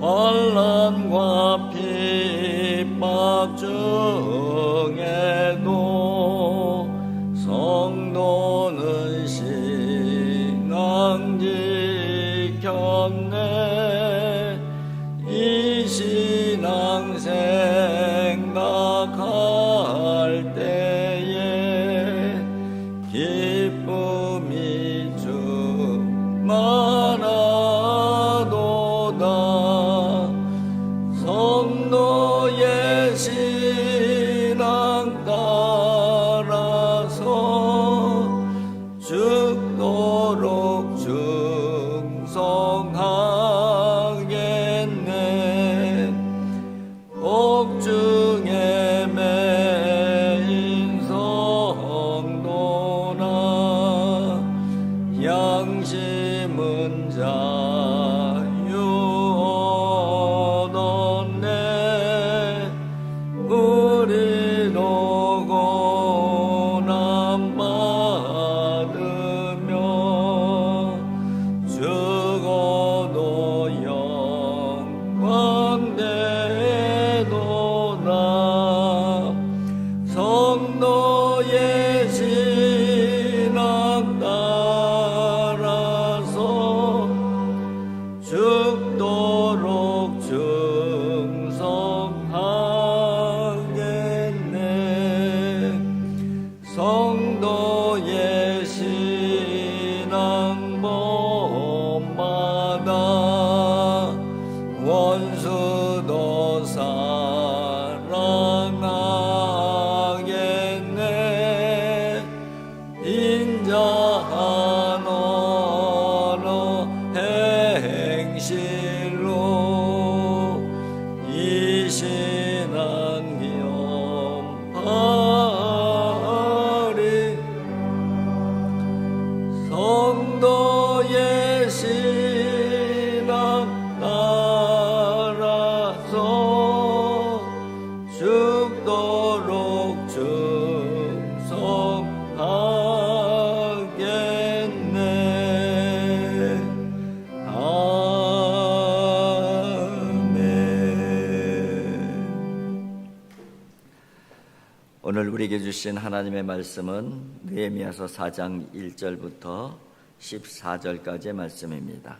환란과 핍박 중 주신 하나님의 말씀은 느헤미야서 4장 1절부터 14절까지의 말씀입니다.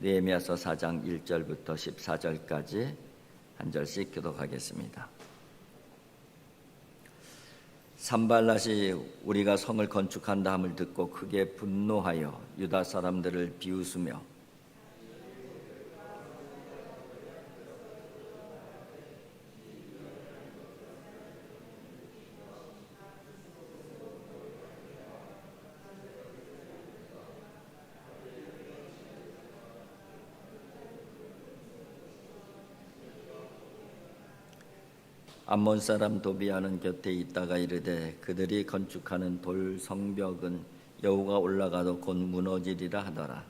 느헤미야서 4장 1절부터 14절까지 한 절씩 교독하겠습니다. 산발랏이 우리가 성을 건축한다 함을 듣고 크게 분노하여 유다 사람들을 비웃으며 암몬 사람 도비아는 곁에 있다가 이르되 그들이 건축하는 돌 성벽은 여우가 올라가도 곧 무너지리라 하더라.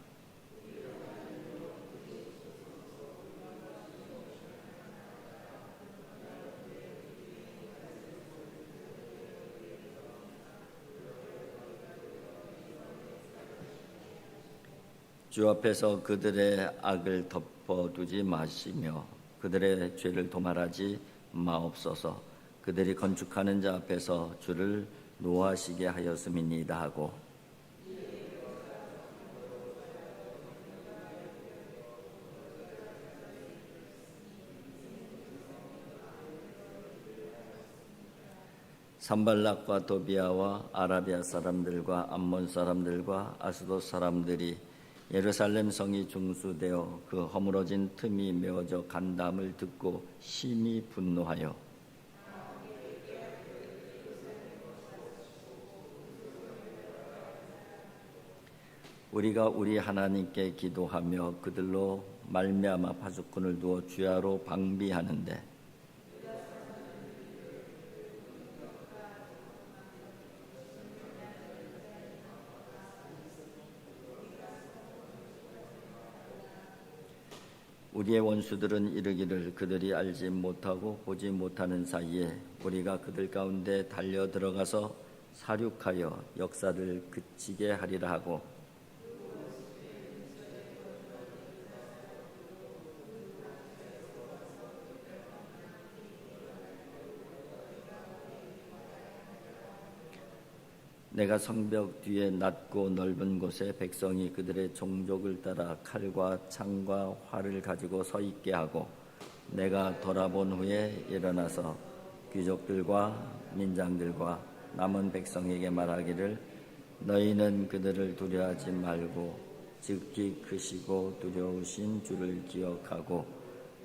주 앞에서 그들의 악을 덮 덮어두지 마시며 그들의 죄를 도말하지 마옵소서. 그들이 건축하는 자 앞에서 주를 노하시게 하였음이니이다 하고. 산발락과 도비아와 아라비아 사람들과 암몬 사람들과 아스도 사람들이 예루살렘 성이 중수되어 그 허물어진 틈이 메어져 간담을 듣고 심히 분노하여. 우리가 우리 하나님께 기도하며 그들로 말미암아 파수꾼을 두어 주야로 방비하는데 우리의 원수들은 이르기를 그들이 알지 못하고 보지 못하는 사이에 우리가 그들 가운데 달려 들어가서 사륙하여 역사를 그치게 하리라 하고 내가 성벽 뒤에 낮고 넓은 곳에 백성이 그들의 종족을 따라 칼과 창과 활을 가지고 서 있게 하고 내가 돌아본 후에 일어나서 귀족들과 민장들과 남은 백성에게 말하기를 너희는 그들을 두려워하지 말고 즉기 크시고 두려우신 주를 기억하고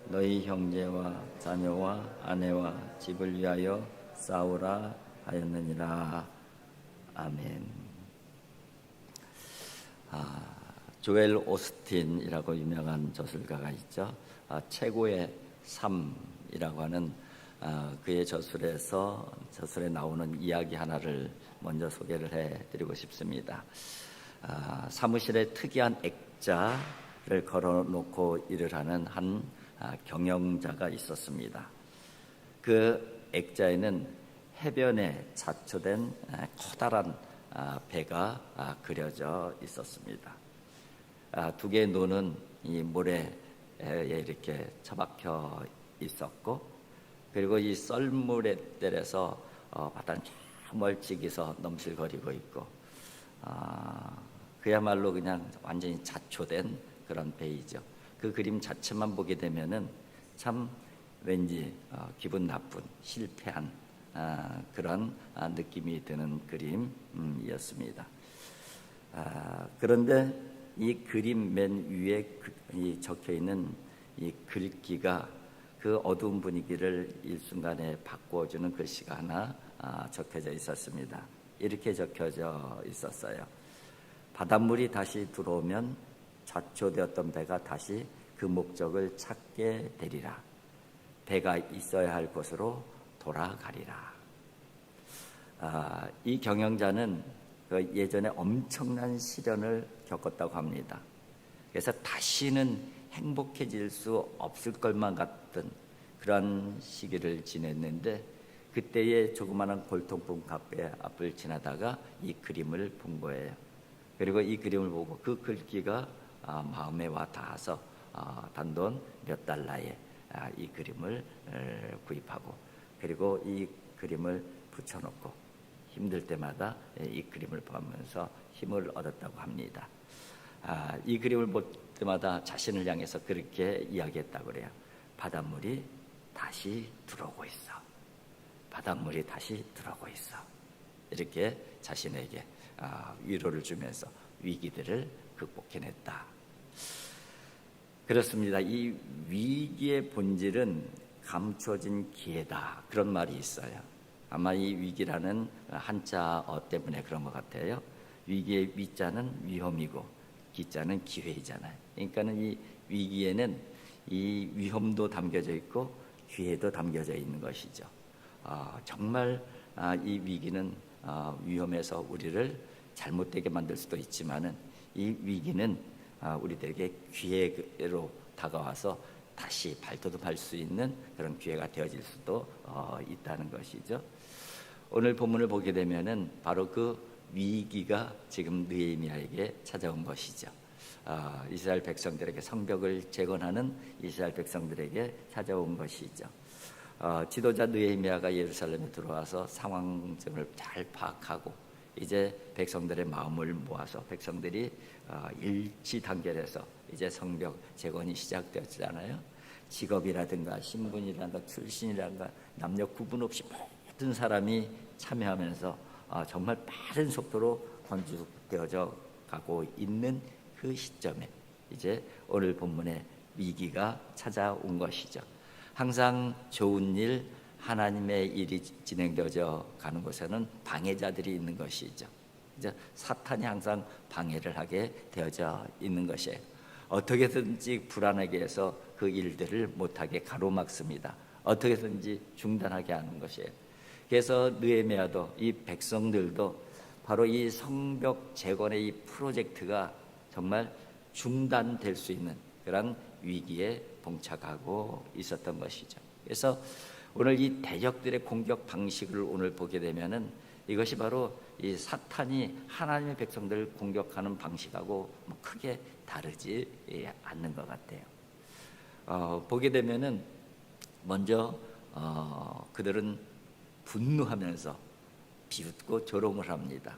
너희 형제와 자녀와 아내와 집을 위하여 싸우라 하였느니라. 아멘. 아, 조엘 오스틴이라고 유명한 저술가가 있죠. 아, 최고의 삶이라고 하는 아, 그의 저술에서 저술에 나오는 이야기 하나를 먼저 소개를 해드리고 싶습니다. 아, 사무실에 특이한 액자를 걸어놓고 일을 하는 한 아, 경영자가 있었습니다. 그 액자에는 해변에 자초된 아, 커다란 아, 배가 아, 그려져 있었습니다. 두 개의 노는 이 모래에 이렇게 처박혀 있었고, 그리고 이 썰물에 때려서 어, 바다 멀찍이서 넘실거리고 있고, 그야말로 그냥 완전히 자초된 그런 배이죠. 그 그림 자체만 보게 되면은 참 왠지 어, 기분 나쁜 실패한 아, 그런 아, 느낌이 드는 그림이었습니다. 아, 그런데 이 그림 맨 위에 그, 적혀 있는 이 글귀가 그 어두운 분위기를 일순간에 바꿔주는 글씨가 하나 적혀져 있었습니다. 이렇게 적혀져 있었어요. 바닷물이 다시 들어오면 좌초되었던 배가 다시 그 목적을 찾게 되리라. 배가 있어야 할 곳으로 돌아가리라. 아, 이 경영자는 그 예전에 엄청난 시련을 겪었다고 합니다. 그래서 다시는 행복해질 수 없을 것만 같던 그런 시기를 지냈는데 그때의 조그마한 골통품 카페 앞을 지나다가 이 그림을 본 거예요. 그리고 이 그림을 보고 그 글귀가 아, 마음에 와 닿아서 아, 단돈 몇 달러에 아, 이 그림을 구입하고 그리고 이 그림을 붙여놓고 힘들 때마다 이 그림을 보면서 힘을 얻었다고 합니다. 아, 이 그림을 볼 때마다 자신을 향해서 그렇게 이야기했다고 그래요. 바닷물이 다시 들어오고 있어. 바닷물이 다시 들어오고 있어. 이렇게 자신에게 아, 위로를 주면서 위기들을 극복해냈다. 그렇습니다. 이 위기의 본질은 감춰진 기회다. 그런 말이 있어요. 아마 이 위기라는 한자어 때문에 그런 것 같아요. 위기의 위자는 위험이고 기자는 기회이잖아요. 그러니까는 이 위기에는 이 위험도 담겨져 있고 기회도 담겨져 있는 것이죠. 어, 정말 아, 이 위기는 어, 위험해서 우리를 잘못되게 만들 수도 있지만은 이 위기는 아, 우리들에게 기회로 다가와서 다시 발돋움할 수 있는 그런 기회가 되어질 수도 어, 있다는 것이죠. 오늘 본문을 보게 되면은 바로 그 위기가 지금 느헤미야에게 찾아온 것이죠. 아, 이스라엘 백성들에게 성벽을 재건하는 이스라엘 백성들에게 찾아온 것이죠. 어, 지도자 느헤미야가 예루살렘에 들어와서 상황점을 잘 파악하고 이제 백성들의 마음을 모아서 백성들이 어, 일치 단결해서 이제 성벽 재건이 시작되었잖아요. 직업이라든가 신분이라든가 출신이라든가 남녀 구분 없이 모든 사람이 참여하면서 어, 정말 빠른 속도로 건축되어져 가고 있는 그 시점에 이제 오늘 본문의 위기가 찾아온 것이죠. 항상 좋은 일, 하나님의 일이 진행되어져 가는 곳에는 방해자들이 있는 것이죠. 이제 사탄이 항상 방해를 하게 되어져 있는 것이에요. 어떻게든지 불안하게 해서 그 일들을 못하게 가로막습니다. 어떻게든지 중단하게 하는 것이에요. 그래서 느헤미야도 이 백성들도 바로 이 성벽 재건의 이 프로젝트가 정말 중단될 수 있는 그런 위기에 봉착하고 있었던 것이죠. 그래서 오늘 이 대적들의 공격 방식을 오늘 보게 되면은 이것이 바로 이 사탄이 하나님의 백성들을 공격하는 방식하고 뭐 크게 다르지 않는 것 같아요. 어, 보게 되면은 먼저 어, 그들은 분노하면서 비웃고 조롱을 합니다.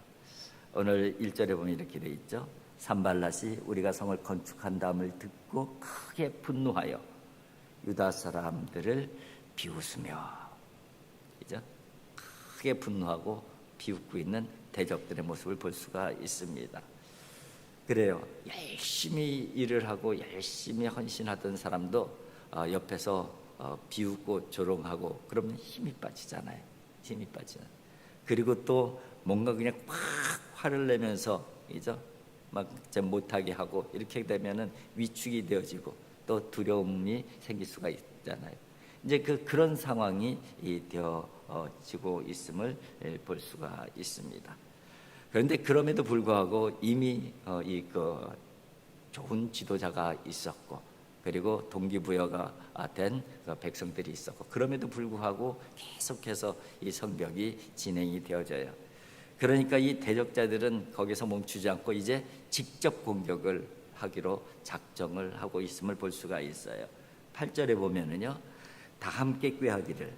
오늘 1절에 보면 이렇게 돼 있죠. 산발랏이 우리가 성을 건축한 다음을 듣고 크게 분노하여 유다 사람들을 비웃으며 그죠? 크게 분노하고 비웃고 있는 대적들의 모습을 볼 수가 있습니다. 그래요. 열심히 일을 하고 열심히 헌신하던 사람도 어, 옆에서 어, 비웃고 조롱하고 그러면 힘이 빠지잖아요. 힘이 빠지는. 그리고 또 뭔가 그냥 팍 화를 내면서 이죠. 막 이제 못하게 하고 이렇게 되면은 위축이 되어지고 또 두려움이 생길 수가 있잖아요. 이제 그 그런 상황이 이 되어지고 있음을 예, 볼 수가 있습니다. 그런데 그럼에도 불구하고 이미 어, 이그 좋은 지도자가 있었고 그리고 동기부여가 된그 백성들이 있었고 그럼에도 불구하고 계속해서 이 성벽이 진행이 되어져요. 그러니까 이 대적자들은 거기서 멈추지 않고 이제 직접 공격을 하기로 작정을 하고 있음을 볼 수가 있어요. 8절에 보면은요. 다 함께 꾀하기를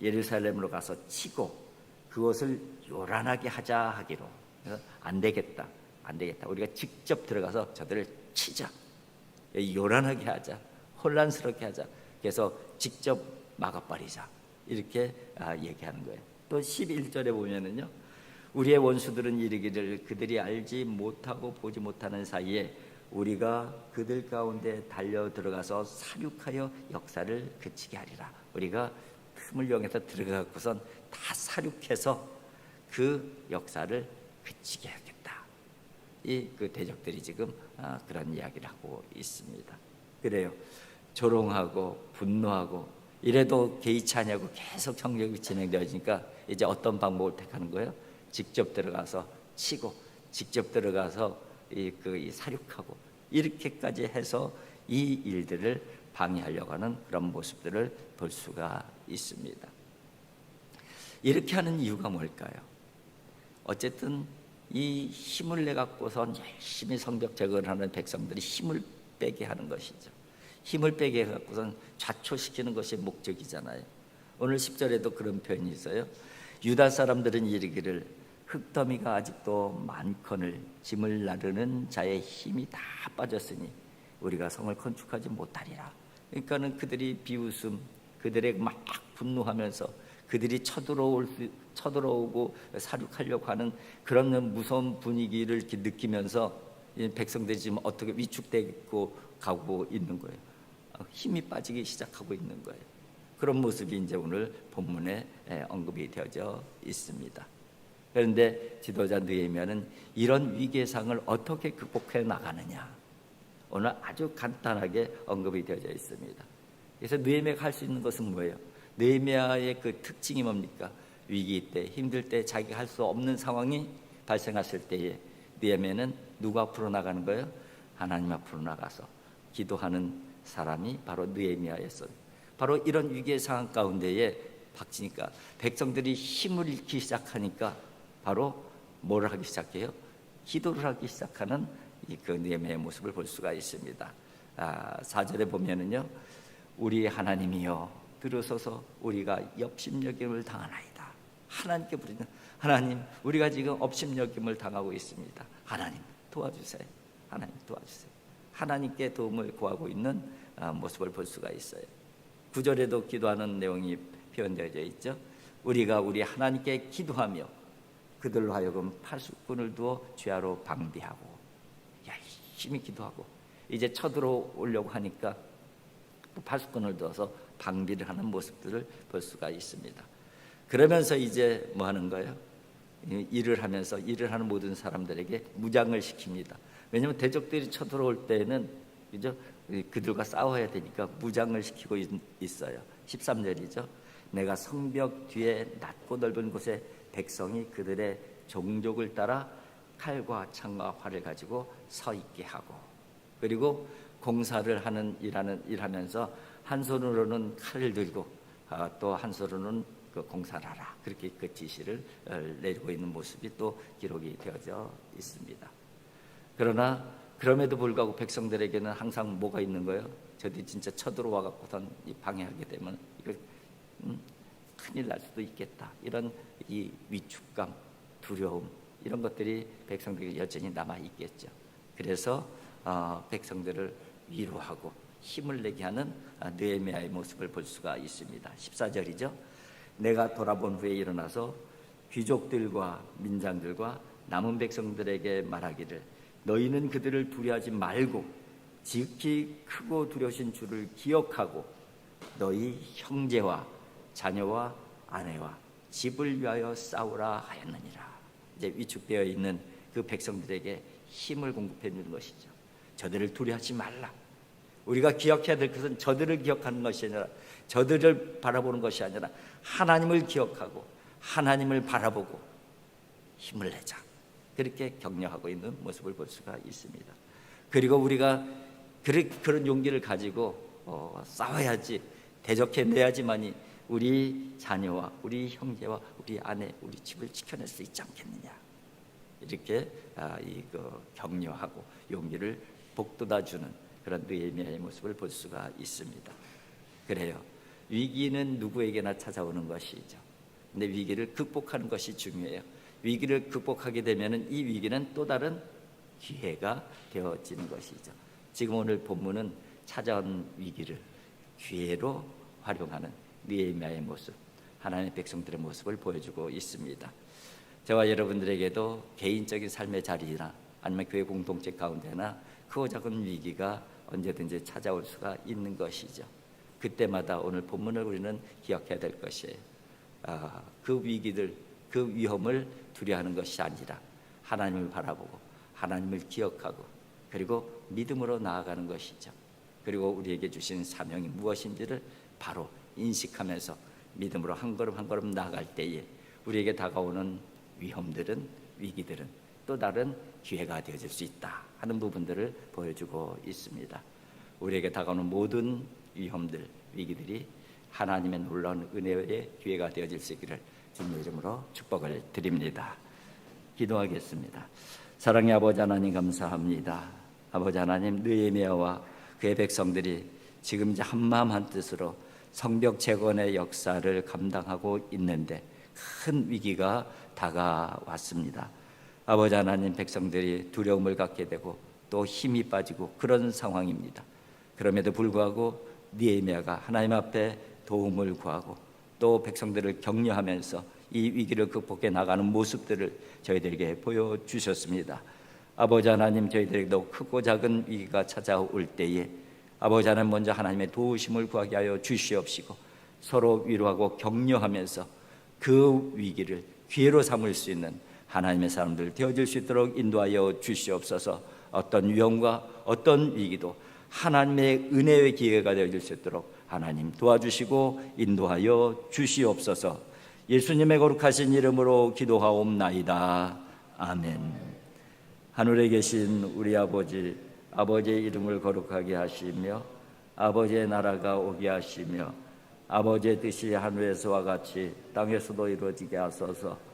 예루살렘으로 가서 치고 그것을 요란하게 하자 하기로 그래서 안 되겠다. 안 되겠다. 우리가 직접 들어가서 저들을 치자. 요란하게 하자. 혼란스럽게 하자. 그래서 직접 막아버리자. 이렇게 아, 얘기하는 거예요. 또 11절에 보면은요. 우리의 원수들은 이르기를 그들이 알지 못하고 보지 못하는 사이에 우리가 그들 가운데 달려 들어가서 사륙하여 역사를 그치게 하리라. 우리가 틈을 이용해서 들어가고선 다 사륙해서 그 역사를 그치게 하겠다. 이 그 대적들이 지금 아, 그런 이야기를 하고 있습니다. 그래요. 조롱하고 분노하고 이래도 개의치 않냐고 계속 형력이 진행되어지니까 이제 어떤 방법을 택하는 거예요? 직접 들어가서 치고 직접 들어가서 이, 그, 이 사륙하고 이렇게까지 해서 이 일들을 방해하려고 하는 그런 모습들을 볼 수가 있습니다. 이렇게 하는 이유가 뭘까요? 어쨌든 이 힘을 내 갖고선 열심히 성벽 재건하는 백성들이 힘을 빼게 하는 것이죠. 힘을 빼게 해 갖고선 좌초시키는 것이 목적이잖아요. 오늘 10절에도 그런 표현이 있어요. 유다 사람들은 이르기를 흙더미가 아직도 많거늘 짐을 나르는 자의 힘이 다 빠졌으니 우리가 성을 건축하지 못하리라. 그러니까는 그들이 비웃음, 그들의 막 분노하면서 그들이 쳐들어올 수, 쳐들어오고 사륙하려고 하는 그런 무서운 분위기를 느끼면서 백성들이 지금 어떻게 위축되고 가고 있는 거예요. 힘이 빠지기 시작하고 있는 거예요. 그런 모습이 이제 오늘 본문에 언급이 되어져 있습니다. 그런데 지도자 느헤미야는 이런 위기의 상을 어떻게 극복해 나가느냐 오늘 아주 간단하게 언급이 되어져 있습니다. 그래서 느헤미야가 할 수 있는 것은 뭐예요? 느헤미야의 그 특징이 뭡니까? 위기 때, 힘들 때 자기가 할 수 없는 상황이 발생했을 때에 느헤미야는 누구 앞으로 나가는 거예요? 하나님 앞으로 나가서 기도하는 사람이 바로 느헤미야였어요. 바로 이런 위기의 상황 가운데에 박치니까 백성들이 힘을 잃기 시작하니까 바로 뭐를 하기 시작해요? 기도를 하기 시작하는 이그 느헤미야의 모습을 볼 수가 있습니다. 아, 4절에 보면은요. 우리 하나님이여 들어서서 우리가 업심여김을 당하나이다. 하나님께 부르는 하나님 우리가 지금 업심여김을 당하고 있습니다. 하나님 도와주세요. 하나님 도와주세요. 하나님께 도움을 구하고 있는 아, 모습을 볼 수가 있어요. 구절에도 기도하는 내용이 표현되어 있죠. 우리가 우리 하나님께 기도하며 그들로 하여금 파수꾼을 두어 죄하로 방비하고 열심히 기도하고 이제 쳐들어오려고 하니까 또 파수꾼을 두어서 방비를 하는 모습들을 볼 수가 있습니다. 그러면서 이제 뭐 하는 거예요? 이 일을 하면서 일을 하는 모든 사람들에게 무장을 시킵니다. 왜냐하면 대적들이 쳐들어올 때는 그죠? 그들과 싸워야 되니까 무장을 시키고 있, 있어요. 13절이죠. 내가 성벽 뒤에 낮고 넓은 곳에 백성이 그들의 종족을 따라 칼과 창과 활을 가지고 서 있게 하고 그리고 공사를 하는 일하는 일하면서 한 손으로는 칼을 들고 아, 또한 손으로는 그 공사를 하라 그렇게 그 지시를 어, 내리고 있는 모습이 또 기록이 되어져 있습니다. 그러나 그럼에도 불구하고 백성들에게는 항상 뭐가 있는 거예요? 저들이 진짜 쳐들어와 갖고선 방해하게 되면 이거 음, 큰일 날 수도 있겠다. 이런 이 위축감, 두려움 이런 것들이 백성들에게 여전히 남아 있겠죠. 그래서 어, 백성들을 위로하고 힘을 내게 하는 아, 느헤미야의 모습을 볼 수가 있습니다. 14절이죠. 내가 돌아본 후에 일어나서 귀족들과 민장들과 남은 백성들에게 말하기를 너희는 그들을 두려하지 말고 지극히 크고 두려우신 주를 기억하고 너희 형제와 자녀와 아내와 집을 위하여 싸우라 하였느니라. 이제 위축되어 있는 그 백성들에게 힘을 공급해 주는 것이죠. 저들을 두려하지 말라. 우리가 기억해야 될 것은 저들을 기억하는 것이 아니라 저들을 바라보는 것이 아니라 하나님을 기억하고 하나님을 바라보고 힘을 내자. 그렇게 격려하고 있는 모습을 볼 수가 있습니다. 그리고 우리가 그런 용기를 가지고 어, 싸워야지 대적해 내야지만이 우리 자녀와 우리 형제와 우리 아내, 우리 집을 지켜낼 수 있지 않겠느냐. 이렇게 아, 이거 격려하고 용기를 복돋아주는 그런 느헤미야의 모습을 볼 수가 있습니다. 그래요. 위기는 누구에게나 찾아오는 것이죠. 근데 위기를 극복하는 것이 중요해요. 위기를 극복하게 되면은 이 위기는 또 다른 기회가 되어지는 것이죠. 지금 오늘 본문은 찾아온 위기를 기회로 활용하는 느헤미야의 모습, 하나님의 백성들의 모습을 보여주고 있습니다. 저와 여러분들에게도 개인적인 삶의 자리나 아니면 교회 공동체 가운데나 크고 작은 위기가 언제든지 찾아올 수가 있는 것이죠. 그때마다 오늘 본문을 우리는 기억해야 될 것이에요. 아, 그 위기들, 그 위험을 두려워하는 것이 아니라 하나님을 바라보고 하나님을 기억하고 그리고 믿음으로 나아가는 것이죠. 그리고 우리에게 주신 사명이 무엇인지를 바로 인식하면서 믿음으로 한 걸음 한 걸음 나아갈 때에 우리에게 다가오는 위험들은 위기들은 또 다른 기회가 되어질 수 있다 하는 부분들을 보여주고 있습니다. 우리에게 다가오는 모든 위험들, 위기들이 하나님의 놀라운 은혜의 기회가 되어질 수 있기를 주님의 이름으로 축복을 드립니다. 기도하겠습니다. 사랑의 아버지 하나님 감사합니다. 아버지 하나님 느헤미야와 그의 백성들이 지금 이제 한마음 한뜻으로 성벽 재건의 역사를 감당하고 있는데 큰 위기가 다가왔습니다. 아버지 하나님 백성들이 두려움을 갖게 되고 또 힘이 빠지고 그런 상황입니다. 그럼에도 불구하고 니에미아가 하나님 앞에 도움을 구하고 또 백성들을 격려하면서 이 위기를 극복해 나가는 모습들을 저희들에게 보여주셨습니다. 아버지 하나님 저희들에게도 크고 작은 위기가 찾아올 때에 아버지 하나님 먼저 하나님의 도우심을 구하게 하여 주시옵시고 서로 위로하고 격려하면서 그 위기를 기회로 삼을 수 있는 하나님의 사람들 되어질 수 있도록 인도하여 주시옵소서. 어떤 위험과 어떤 위기도 하나님의 은혜의 기회가 되어질 수 있도록 하나님 도와주시고 인도하여 주시옵소서. 예수님의 거룩하신 이름으로 기도하옵나이다. 아멘. 하늘에 계신 우리 아버지 아버지의 이름을 거룩하게 하시며 아버지의 나라가 오게 하시며 아버지의 뜻이 하늘에서와 같이 땅에서도 이루어지게 하소서